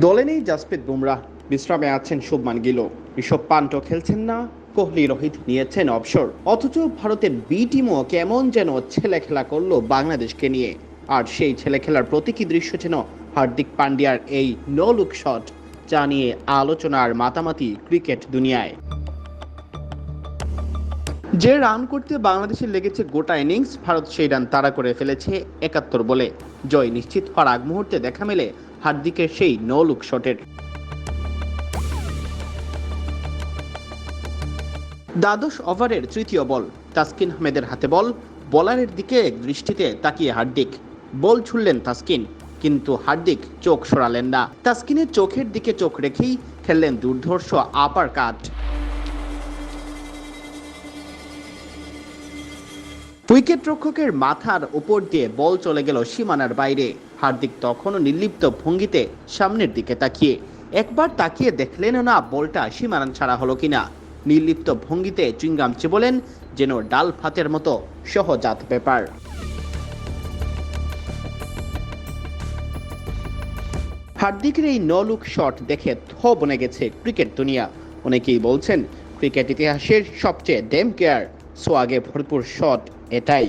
দলে নেই জাসপ্রীত বুমরাহ। বিশ্রামে আছেন শুভমান গিল ঋষভ পান্টও খেলছেন না। কোহলি, রোহিত নিয়েছেন অবসর। অথচ ভারতের বি টিমও কেমন যেন ছেলে খেলা করল বাংলাদেশকে নিয়ে। আর সেই ছেলে খেলার প্রতীকী দৃশ্য যেন হার্দিক পান্ডিয়ার এই নো লুক শট যা নিয়ে আলোচনার মাতামাতি ক্রিকেট দুনিয়ায়। যে রান করতে বাংলাদেশের লেগেছে গোটা ইনিংস ভারত সেই রান তাড়া করে ফেলেছে একাত্তর বলে। জয় নিশ্চিত হওয়ার আগ মুহূর্তে দেখা মেলে হার্দিকের সেই নো লুক শটের দ্বাদশ ওভারের তৃতীয় বল, তাস্কিন আহমেদের হাতে বল, বলারের দিকে দৃষ্টিতে তাকিয়ে হার্দিক। বল ছুড়লেন তাসকিন, কিন্তু হার্দিক চোখ সরালেন না। তাসকিনের চোখের দিকে চোখ রেখেই খেললেন দুর্ধর্ষ আপার কাট উইকেট রক্ষকের মাথার উপর দিয়ে বল চলে গেল সীমানার বাইরে। হার্দিক তখনও নির্লিপ্ত ভঙ্গিতে সামনের দিকে তাকিয়ে। একবার তাকিয়ে দেখলেন না বলটা সীমানা ছাড়া হলো কিনা। নির্লিপ্ত ভঙ্গিতে চুইংগাম বলেন, যেন ডাল ফাতের মতো সহজাত ব্যাপার। হার্দিকের এই নলুক শট দেখে থ বনে গেছে ক্রিকেট দুনিয়া। অনেকেই বলছেন, ক্রিকেট ইতিহাসের সবচেয়ে ডেম কেয়ার সোয়াগে ভরপুর শট এটাই।